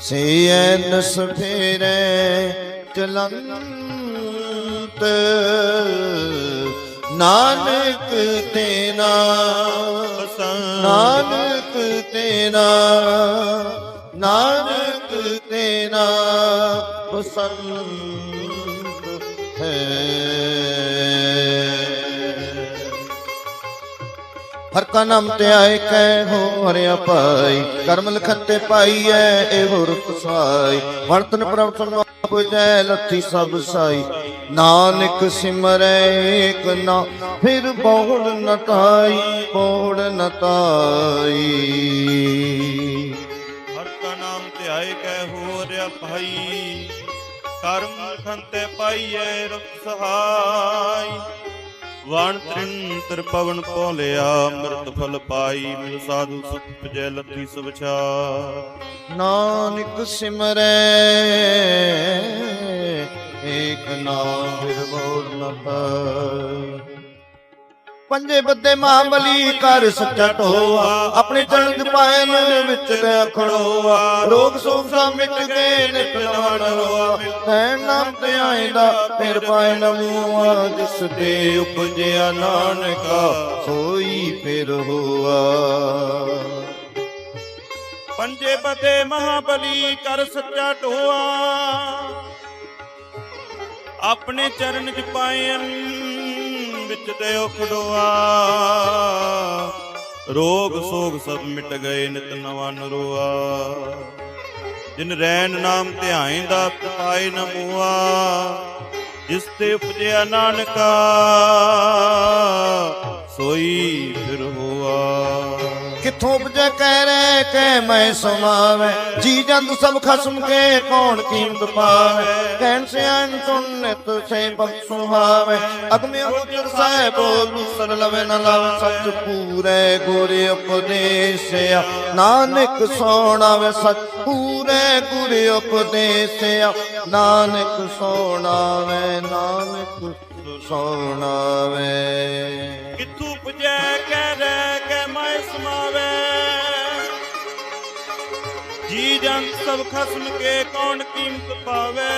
ਸੀਐ ਨਸ ਫੇਰੇ ਚਲੰਤ। ਨਾਨਕ ਤੇਨਾ ਨਾਨਕ ਤੇਨਾ ਨਾਨਕ ਤੇਨਾ ਪਸੰਦ ਹੈ। ਹਰ ਕਾ ਨਾਮ ਤੇ ਆਏ ਕੈ ਹੋ ਹਰਿਆ ਪਾਈ ਕਰਮ ਲਖਤੇ ਪਾਈ ਪਾਈਐ ਇਹੋ ਰੁਕ ਸਾਈ। ਵਰਤਨ ਪ੍ਰਭ ਸੁਨ ਪੁਜੈ ਲੱਥੀ ਸਭ ਸਾਈ। ਨਾਨਕ ਸਿਮਰੈ ਏਕ ਫਿਰ ਬੋੜ ਨਤਾਈ ਤਾਈ, ਬੋੜ ਨ ਹਰ ਕਾ ਨਾਮ ਧਿਆਏ ਕੈ ਹੋਰ ਭਾਈ, ਕਰਮ ਖੰਤੇ ਪਾਈਐ ਰੁਖ ਸਹਾਈ। ਵਣ ਤ੍ਰਿਣ ਪਵਨ ਪੋਲਿਆ ਅੰਮ੍ਰਿਤ ਫਲ ਪਾਈ ਮਿਲ ਸਾਧੂ ਸੁਖ ਪਜੈ ਲੱਥੀ ਸੁਭਛਾ ਨਾਨਕ ਸਿਮਰੈ, ਏਕ ਨਾਮ ਫਿਰ ਨ ਤਾਈ ਪੰਜੇ ਬੱਦੇ ਮਹਾਬਲੀ ਕਰ ਸੱਚਾ ਢੋਆ ਆਪਣੇ ਚਰਨ ਚ ਪਾਇਨ ਵਿੱਚ ਗਿਆ ਖੜੋਆ ਰੋਗ ਸੋਗ ਸਭ ਮਿਟ ਗਏ ਨਿਤ ਨਵਣ ਰੋਆ। ਹੈ ਨਾਮ ਤੇ ਆਇਂਦਾ, ਫਿਰ ਪਾਇਨ ਮੂਆ ਜਿਸ ਤੇ ਉਪਜਿਆ ਨਾਨਕਾ, ਸੋਈ ਫਿਰ ਹੋਆ। ਪੰਜੇ ਬੱਦੇ ਮਹਾਬਲੀ ਕਰ ਸੱਚਾ ਢੋਆ ਆਪਣੇ ਚਰਨ ਚ ਪਾਇਨ ਵਿੱਚ ਤੇ ਉਖੜੋਆ ਰੋਗ ਸੋਗ ਸਭ ਮਿਟ ਗਏ, ਨਿਤ ਨਵਾਂ ਨਰੋਆ। ਜਿਨ ਰੈਣ ਨਾਮ ਧਿਆਇਂਦਾ ਪਾਏ ਨ ਮੂਆ। ਜਿਸ ਤੇ ਉਪਜਿਆ ਨਾਨਕਾ, ਸੋਈ ਫਿਰ ਹੋਆ। ਕਿੱਥੋਂ ਉਪਜੈ ਕਹਿ ਰਹਿ ਕਹਿ ਮੈਂ ਸਮਾਵੇ? ਜੀ ਜੰਦ ਸਭ ਖਸਮ ਕੇ ਕੌਣ ਕੀਮਤ ਪਾਵੇ? ਕਹਿਣ ਸਿਆਣ ਸੁਨ ਨਿਤ ਸੇ ਬਖਸ਼ ਅਗਮੇ ਉਚਰ ਸਹਿ ਬੋਲੂ ਸਰ ਲਵੇ ਨ ਲਾਵੇ, ਸਚ ਪੂਰੇ ਗੁਰ ਉਪਦੇਸਿਆ। ਨਾਨਕ ਸੋਣਾਵੇ ਸਚ ਪੂਰੇ ਗੁਰ ਉਪਦੇਸਿਆ। ਨਾਨਕ ਸੋਣਾਵੇ ਨਾਨਕ ਸੋਣਾਵੇ ਕਿਥੂ ਜੀ ਜਨ ਸਭ ਖਸਮ ਕੇ ਕੌਣ ਕੀਮਤ ਪਾਵੇ?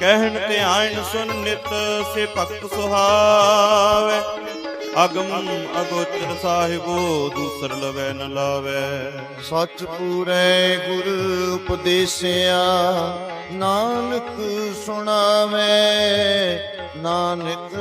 ਕਹਿਣ ਧਿਆਨ ਸੁਨ ਨਿਤ ਸੇ ਭਗਤ ਸੁਹਾਵੇ। ਅਗਮ ਅਗੋਚਰ ਸਾਹਿਬੋ ਦੂਸਰ ਲਵੈ ਨ ਲਾਵੇ। ਸਚ ਪੂਰੇ ਗੁਰ ਉਪਦੇਸਿਆ, ਨਾਨਕ ਸੁਣਾਵੇ। ਨਾਨਕ